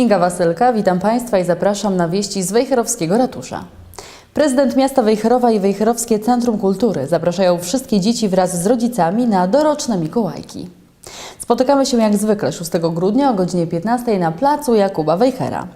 Kinga Wasylka, witam Państwa i zapraszam na wieści z Wejherowskiego Ratusza. Prezydent miasta Wejherowa i Wejherowskie Centrum Kultury zapraszają wszystkie dzieci wraz z rodzicami na doroczne Mikołajki. Spotykamy się jak zwykle 6 grudnia o godzinie 15 na placu Jakuba Wejhera.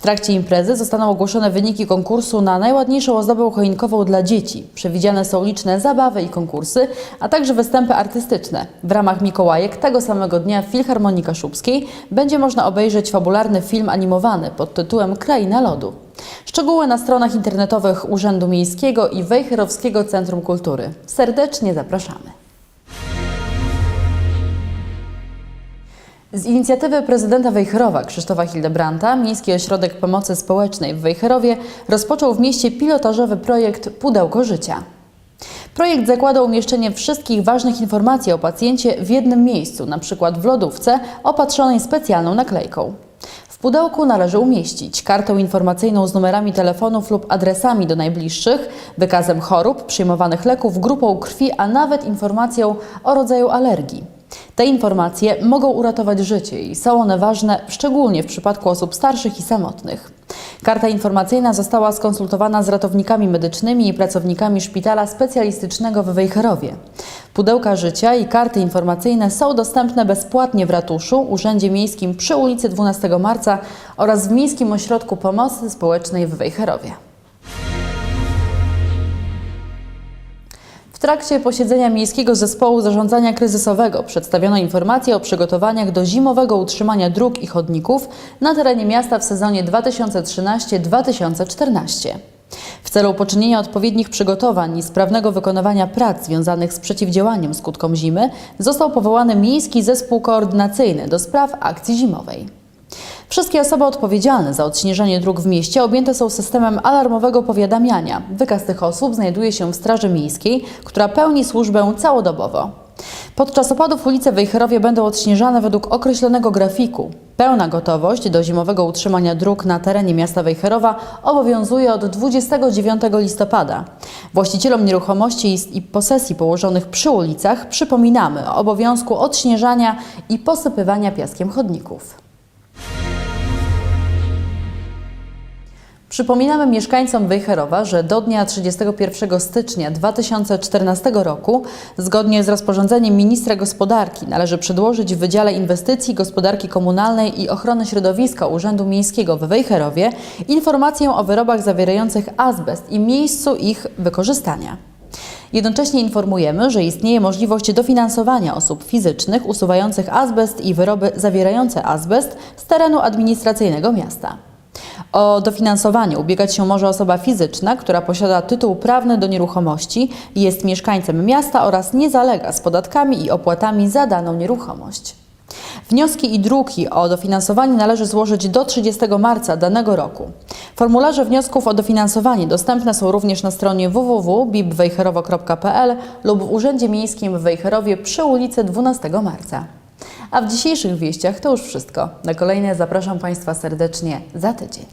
W trakcie imprezy zostaną ogłoszone wyniki konkursu na najładniejszą ozdobę choinkową dla dzieci. Przewidziane są liczne zabawy i konkursy, a także występy artystyczne. W ramach Mikołajek tego samego dnia w Filharmonii Kaszubskiej będzie można obejrzeć fabularny film animowany pod tytułem Kraina Lodu. Szczegóły na stronach internetowych Urzędu Miejskiego i Wejherowskiego Centrum Kultury. Serdecznie zapraszamy. Z inicjatywy prezydenta Wejherowa Krzysztofa Hildebrandta Miejski Ośrodek Pomocy Społecznej w Wejherowie rozpoczął w mieście pilotażowy projekt Pudełko Życia. Projekt zakłada umieszczenie wszystkich ważnych informacji o pacjencie w jednym miejscu, np. w lodówce opatrzonej specjalną naklejką. W pudełku należy umieścić kartę informacyjną z numerami telefonów lub adresami do najbliższych, wykazem chorób, przyjmowanych leków, grupą krwi, a nawet informacją o rodzaju alergii. Te informacje mogą uratować życie i są one ważne szczególnie w przypadku osób starszych i samotnych. Karta informacyjna została skonsultowana z ratownikami medycznymi i pracownikami szpitala specjalistycznego w Wejherowie. Pudełka życia i karty informacyjne są dostępne bezpłatnie w ratuszu, Urzędzie Miejskim przy ulicy 12 Marca oraz w Miejskim Ośrodku Pomocy Społecznej w Wejherowie. Trakcie posiedzenia Miejskiego Zespołu Zarządzania Kryzysowego przedstawiono informacje o przygotowaniach do zimowego utrzymania dróg i chodników na terenie miasta w sezonie 2013-2014. W celu poczynienia odpowiednich przygotowań i sprawnego wykonywania prac związanych z przeciwdziałaniem skutkom zimy został powołany Miejski Zespół Koordynacyjny do spraw akcji zimowej. Wszystkie osoby odpowiedzialne za odśnieżanie dróg w mieście objęte są systemem alarmowego powiadamiania. Wykaz tych osób znajduje się w Straży Miejskiej, która pełni służbę całodobowo. Podczas opadów ulice w Wejherowie będą odśnieżane według określonego grafiku. Pełna gotowość do zimowego utrzymania dróg na terenie miasta Wejherowa obowiązuje od 29 listopada. Właścicielom nieruchomości i posesji położonych przy ulicach przypominamy o obowiązku odśnieżania i posypywania piaskiem chodników. Przypominamy mieszkańcom Wejherowa, że do dnia 31 stycznia 2014 roku, zgodnie z rozporządzeniem ministra gospodarki, należy przedłożyć w Wydziale Inwestycji, Gospodarki Komunalnej i Ochrony Środowiska Urzędu Miejskiego w Wejherowie informację o wyrobach zawierających azbest i miejscu ich wykorzystania. Jednocześnie informujemy, że istnieje możliwość dofinansowania osób fizycznych usuwających azbest i wyroby zawierające azbest z terenu administracyjnego miasta. O dofinansowanie ubiegać się może osoba fizyczna, która posiada tytuł prawny do nieruchomości, jest mieszkańcem miasta oraz nie zalega z podatkami i opłatami za daną nieruchomość. Wnioski i druki o dofinansowanie należy złożyć do 30 marca danego roku. Formularze wniosków o dofinansowanie dostępne są również na stronie www.bibwejherowo.pl lub w Urzędzie Miejskim w Wejherowie przy ulicy 12 marca. A w dzisiejszych wieściach to już wszystko. Na kolejne zapraszam Państwa serdecznie za tydzień.